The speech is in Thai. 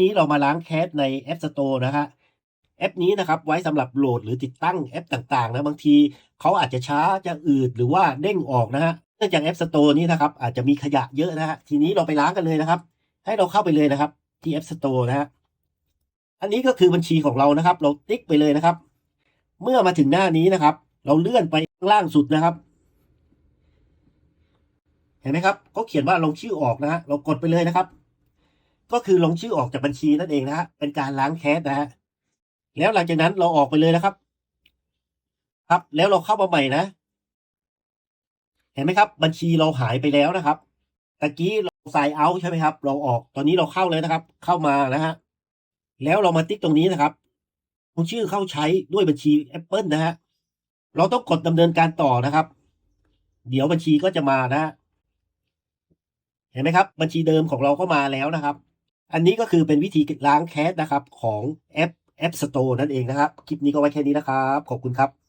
นี้เรามาล้างแคสใน App Store นะฮะแอปนี้นะครับไว้สำหรับโหลดหรือติดตั้งแอปต่างๆนะบางทีเขาอาจจะช้าจะอืดหรือว่าเด้งออกนะฮะเนื่องจาก App Store นี้นะครับอาจจะมีขยะเยอะนะฮะทีนี้เราไปล้างกันเลยนะครับ ให้เราเข้าไปเลยนะครับ ที่ App Store นะฮะอันนี้ก็คือบัญชีของเรานะครับ เราติ๊กไปเลยนะครับ เมื่อมาถึงหน้านี้นะครับ เราเลื่อนไปล่างสุดนะครับ เห็นไหมครับเขาเขียนว่าลงชื่อออกนะฮะเรากดไปเลยนะครับ ก็คือลงชื่อออกจากบัญชีนั่นเองนะฮะเป็นการล้างแคสนะฮะแล้วหลังจากนั้นเราออกไปเลยนะครับ ครับแล้วเราเข้ามาใหม่นะ เห็นไหมครับ บัญชีเราหายไปแล้วนะครับตะกี้เราไซน์เอาใช่ไหมครับ เราออกตอนนี้เราเข้าเลยนะครับ เข้ามานะฮะแล้วเรามาติ๊กตรงนี้นะครับลงชื่อเข้าใช้ด้วยบัญชี Apple นะฮะเราต้องกดดำเนินการต่อนะครับ เดี๋ยวบัญชีก็จะมานะฮะเห็นไหมครับ บัญชีเดิมของเราก็มาแล้วนะครับ อันนี้ก็คือเป็นวิธีล้างแคสนะครับของแอปแอปสโตร์นั่นเองนะครับ คลิปนี้ก็ไว้แค่นี้นะครับ ขอบคุณครับ